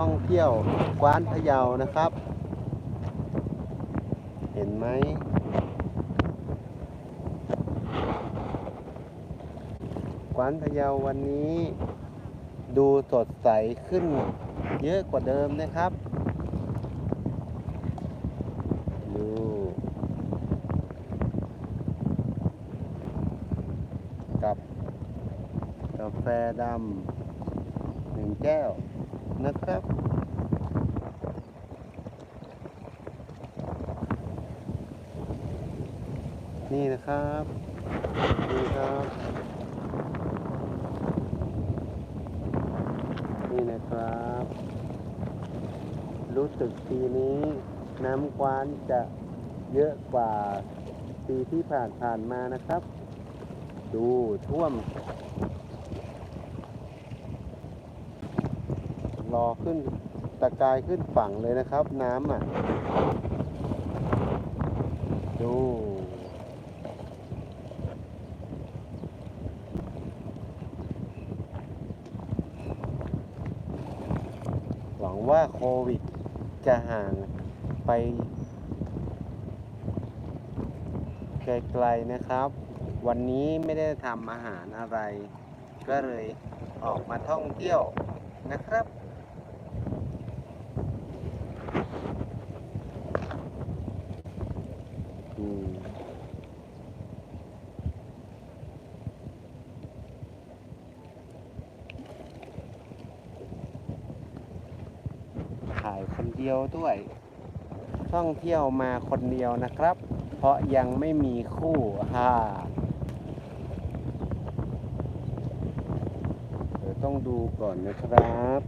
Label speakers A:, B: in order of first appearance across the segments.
A: ท่องเที่ยวกวานพะเยานะครับ เห็นไหมกวานพะเยาวันนี้ ดูสดใสขึ้นเยอะกว่าเดิมนะครับ ดูกับกาแฟดำหนึ่งแก้ว นะครับ นี่นะครับนี่ครับ นี่นะครับ รู้สึกปีนี้น้ำกวานจะเยอะกว่าปีที่ผ่านผ่านๆมานะครับ ดูท่วม อขึ้นตะกายขึ้นฝั่งเลยนะครับ น้ำอะ ดูหวังว่าโควิดจะห่างไปไกลๆนะครับ วันนี้ไม่ได้ทำอาหารอะไร ก็เลยออกมาท่องเที่ยวนะครับ ถ่ายคนเดียวด้วย ท่องเที่ยวมาคนเดียวนะครับ เพราะยังไม่มีคู่ฮ่าเดี๋ยวต้องดูก่อนนะครับ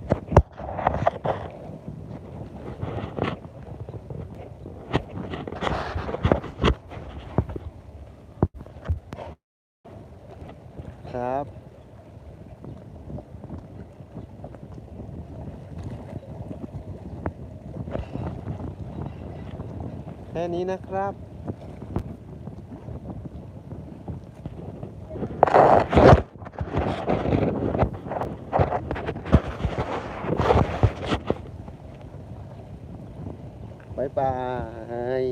A: ครับ แค่นี้นะครับบายบาย